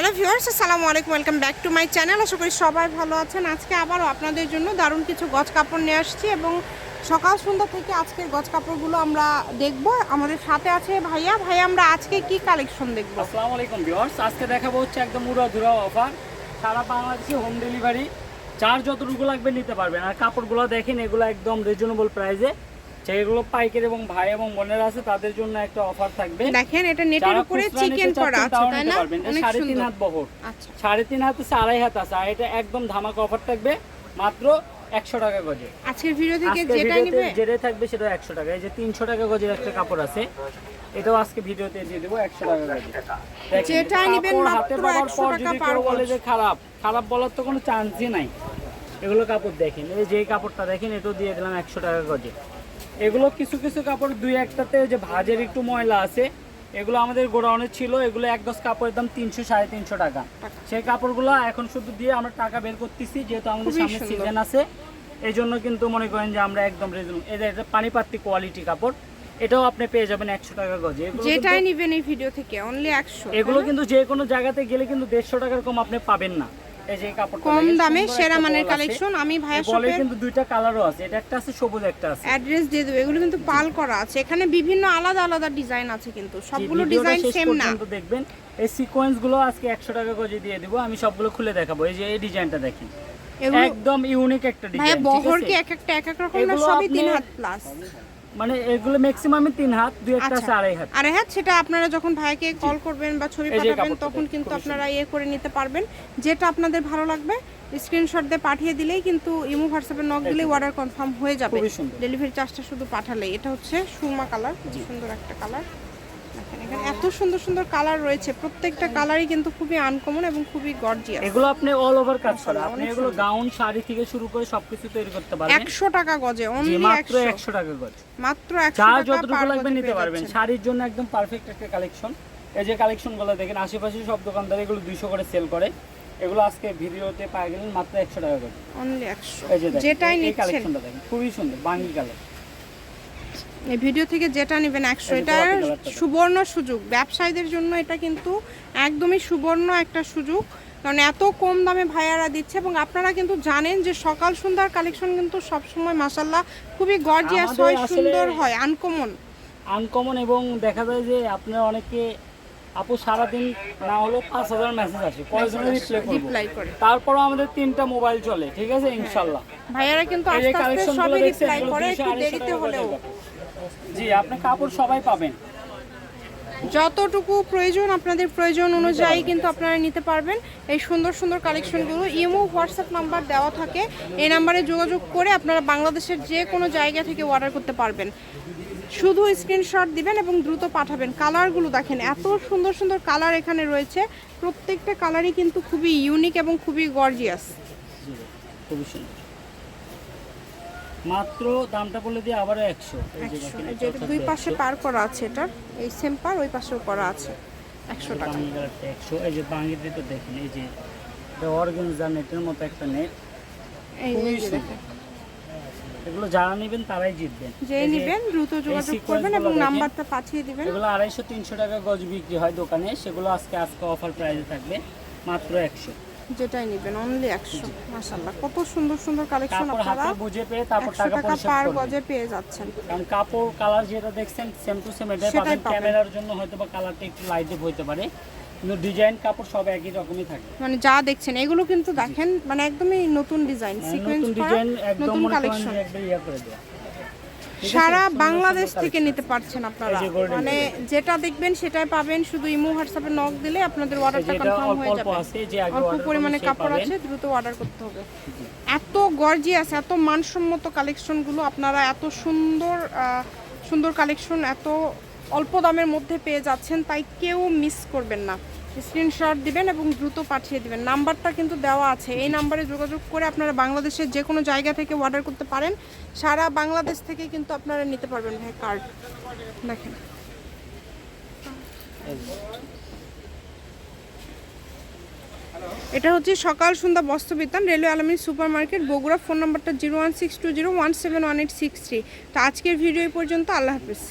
Hello viewers, আসসালামু আলাইকুম, welcome back to my channel. আশা করি সবাই ভালো আছেন। আজকে আবারও আপনাদের জন্য দারুণ কিছু গছ কাপড় নিয়ে আসছি এবং সকাল সন্ধ্যা থেকে আজকের গজ কাপড়গুলো আমরা দেখব। আমাদের সাথে আছে ভাইয়া। ভাইয়া, আমরা আজকে কি কালেকশন দেখব? আসসালামু আলাইকুম ভিউয়ার্স। আজকে দেখাবো হচ্ছে একদম উড়া ধুরা অফার। সারা বাংলাদেশে হোম ডেলিভারি চার যতটুকু লাগবে নিতে পারবেন। আর কাপড়গুলো দেখেন, এগুলো একদম রিজনেবল প্রাইসে যেগুলো পাইকারি এবং ভাই এবং বোনেরা আছে তাদের জন্য একটা অফার থাকবে। দেখেন এটা নেটের উপরে চিকেন করা আছে তাই না? অনেক সুন্দর। হাত বহর। আচ্ছা। সাড়ে তিন হাত আছে আড়াই হাত আছে আর এটা একদম ধামাকা অফার থাকবে মাত্র একশো টাকা গজে। আজকের ভিডিও থেকে যেটা নিবে? যেটাই থাকবে সেটা একশো টাকা। এই যে তিনশো টাকা গজের একটা কাপড় আছে এটাও আজকে ভিডিওতে দিয়ে দেবো একশো টাকা গজে। নিবেন মাত্র 100 পর টাকা কেউ বলে যে খারাপ খারাপ বলার তো কোনো চান্সই নাই। এগুলো কাপড় দেখেন এই যে কাপড়টা দেখেন এটাও দিয়ে দিলাম একশো টাকা গজে। এগুলো কিছু কিছু কাপড় দুই একটাতে যে ভাজের একটু ময়লা আছে এগুলো আমাদের গোডাউনে ছিল এগুলো এক গজ কাপড়ের দাম তিনশো সাড়ে তিনশো টাকা। সেই কাপড়গুলো এখন শুধু দিয়ে আমরা টাকা বের করতেছি যেহেতু আমাদের সামনে সিজন আছে এই জন্য কিন্তু মনে করেন যে আমরা একদম রেজুন এটা এটা পানিপাত্তি কোয়ালিটি কাপড় এটাও আপনি পেয়ে যাবেন একশো টাকা গজে। যেটাই নিবেন এই ভিডিও থেকে অনলি একশো। এগুলো কিন্তু যে কোনো জায়গাতে গেলে কিন্তু দেড়শো টাকার কম আপনি পাবেন না। এই যে কাপড়টা কম দামে সেরা মানের কালেকশন আমি ভাইয়া শপের কিন্তু দুইটা কালারও আছে। এটা একটা আছে সবুজ একটা আছে। অ্যাড্রেস দিয়ে দেবো এগুলো কিন্তু পাল করা আছে। এখানে বিভিন্ন আলাদা আলাদা ডিজাইন আছে কিন্তু সবগুলো ডিজাইন সেম না। দেখবেন। এই সিকোয়েন্সগুলো আজকে একশো টাকা গজে দিয়ে দিব আমি সবগুলো খুলে দেখাবো। এই যে এই ডিজাইনটা দেখেন। একদম ইউনিক একটা ভাইয়া ডিজাইন বহর কি এক একটা এক এক রকম না সবই তিন হাত প্লাস মানে এগুলো ম্যাক্সিমামই তিন হাত দুই একটা আছে আচ্ছা আড়াই হাত। আরে হ্যাঁ সেটা আপনারা যখন ভাইকে কল করবেন বা ছবি পাঠাবেন তখন কিন্তু আপনারা ইয়ে করে নিতে পারবেন। যেটা আপনাদের ভালো লাগবে স্ক্রিনশট দিয়ে পাঠিয়ে দিলেই কিন্তু ইমো হোয়াটসঅ্যাপে নক দিলেই অর্ডার কনফার্ম হয়ে যাবে। ডেলিভারি চার্জটা শুধু পাঠালেই। এটা হচ্ছে সুমা কালার সুন্দর একটা কালার এখানে। এত সুন্দর সুন্দর কালার রয়েছে। প্রত্যেকটা কালারই কিন্তু খুবই আনকমন এবং খুবই গর্জিয়াস এগুলো আপনি অল ওভার কাজ করা। আপনি এগুলো গাউন শাড়ি থেকে শুরু করে সবকিছু তৈরি করতে পারবেন। একশো টাকা গজে অনলি মাত্র একশো। একশো টাকা গজ। মাত্র একশো যা যতটুকু লাগবে নিতে পারবেন। শাড়ির জন্য একদম পারফেক্ট একটা কালেকশন এই যে কালেকশনগুলো দেখেন আশেপাশে সব দোকানদার এগুলো দুইশো করে সেল করে। এগুলো আজকে ভিডিওতে পাওয়া গেলেন মাত্র একশো টাকা করে অনলি একশো। এই যে দেখেন, যেটাই এই- এই নিচ্ছেন কালেকশনটা দেখেন খুবই সুন্দর বাঙ্গি কালার এই ভিডিও থেকে যেটা নেবেন একশো কালারটা। সুবর্ণ সুযোগ। ব্যবসায়ীদের জন্য এটা কিন্তু একদমই সুবর্ণ একটা সুযোগ। কারণ এত কম দামে ভাইয়ারা দিচ্ছে এবং আপনারা কিন্তু জানেন যে সকাল সন্ধ্যার কালেকশন কিন্তু সবসময় মাসাল্লাহ খুবই গর্জিয়াস হয় সুন্দর হয় আনকমন আনকমন এবং দেখা যায় যে আপনার অনেকে আপু সারাদিন না হলেও পাঁচ হাজার মেসেজ আসে কয়জনের রিপ্লাই করে। তারপরও আমাদের তিনটা মোবাইল চলে ঠিক আছে? ইনশাল্লাহ ভাইয়ারা কিন্তু আস্তে আস্তে সবই রিপ্লাই করে একটু দেরিতে হলেও। জি আপনি কাপড় সবাই পাবেন। যতটুকু প্রয়োজন আপনাদের প্রয়োজন অনুযায়ী কিন্তু আপনারা নিতে পারবেন। এই সুন্দর সুন্দর কালেকশনগুলো ইমো হোয়াটসঅ্যাপ নাম্বার দেওয়া থাকে। এই নাম্বারে যোগাযোগ করে আপনারা বাংলাদেশের যে কোনো জায়গা থেকে অর্ডার করতে পারবেন। শুধু স্ক্রিনশট দিবেন এবং দ্রুত পাঠাবেন। কালারগুলো দেখেন এত সুন্দর সুন্দর কালার এখানে রয়েছে। প্রত্যেকটা কালারই কিন্তু খুবই ইউনিক এবং খুবই গর্জিয়াস খুবই সুন্দর। মাত্র দামটা বলে দিয়ে আবারও একশো। এই যে দেখেন, এটা হচ্ছে দুই পাশে পার করা আছে এটার এই সেম পার ওই পাশেও করা আছে। একশো টাকা। একশো। এই যে বাঙ্গিতে তো দেখেন এই যে এটা অর্গেনজা নেটের মতো একটা নেট। এই খুবই সুন্দর। এগুলো যারা নেবেন তারাই জিতবেন। যে এই যে নেবেন দ্রুত যোগাযোগ করবেন এবং নাম্বারটা পাঠিয়ে দিবেন। এগুলো আড়াইশো তিনশো টাকা গজ বিক্রি হয় দোকানে। সেগুলো আজকে আজকে অফার প্রাইসে থাকবে মাত্র একশো। যেটাই নেবেন অনলি একশো। মাসাল্লাহ কত সুন্দর সুন্দর কালেকশন আপনারা বুঝে পেয়ে তারপর টাকা পরিশোধ পার গজে পেয়ে যাচ্ছেন। কারণ কাপড় কালার যেটা দেখছেন সেম টু সেম এটাই পাবেন। ক্যামেরার জন্য হয়তো বা কালারটা একটু লাইট হতে পারে। কিন্তু ডিজাইন কাপড় সব একই রকমই থাকে। মানে যা দেখছেন এগুলো কিন্তু দেখেন মানে একদমই নতুন ডিজাইন মানে সিকোয়েন্স নতুন ডিজাইন একদম নতুন কালেকশন একবার ইয়া করে আছে? সারা বাংলাদেশ থেকে নিতে পারছেন আপনারা। মানে যেটা দেখবেন সেটাই পাবেন শুধু ইমো হোয়াটসঅ্যাপে নক দিলে আপনাদের অর্ডারটা কনফার্ম হয়ে যাবে। অল্প পরিমাণে কাপড় আছে দ্রুত অর্ডার করতে হবে। এত গর্জিয়াস এত মানসম্মত কালেকশনগুলো আপনারা এত সুন্দর সুন্দর কালেকশন এত অল্প দামের মধ্যে পেয়ে যাচ্ছেন তাই কেউ মিস করবেন না। স্ক্রিনশট দিবেন এবং দ্রুত পাঠিয়ে দিবেন। নাম্বারটা কিন্তু দেওয়া আছে। এই নাম্বারে যোগাযোগ করে আপনারা বাংলাদেশের যে কোনো জায়গা থেকে অর্ডার করতে পারেন। সারা বাংলাদেশ থেকে কিন্তু আপনারা নিতে পারবেন ভাই কার্ড দেখেন। এটা হচ্ছে সকাল সন্ধ্যা বস্ত্র বিতান রেলওয়ে আলমী সুপার মার্কেট বগুড়া। ফোন নাম্বারটা zero one six two zero one seven one eight six three. তো আজকের ভিডিও এই পর্যন্ত। আল্লাহ হাফিজ।